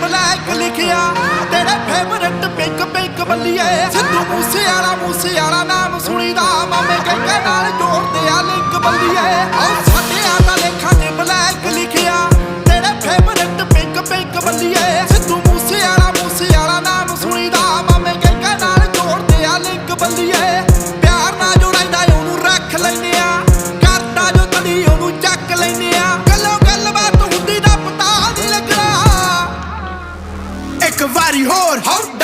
Black ਲਿਖਿਆ, ਤੇਰੇ favourite pink pink ਬੱਲੀਏ। ਸਿੱਧੂ ਮੂਸੇ ਵਾਲਾ ਮੂਸੇ ਵਾਲਾ ਨਾਮ ਸੁਣੀਦਾ, ਮਾਮੇ ਕਹਿੰਦੇ ਨਾਲ ਜੋੜਦੇ ਆ ਲਿੰਕ ਬੱਲੀਏ। party hard.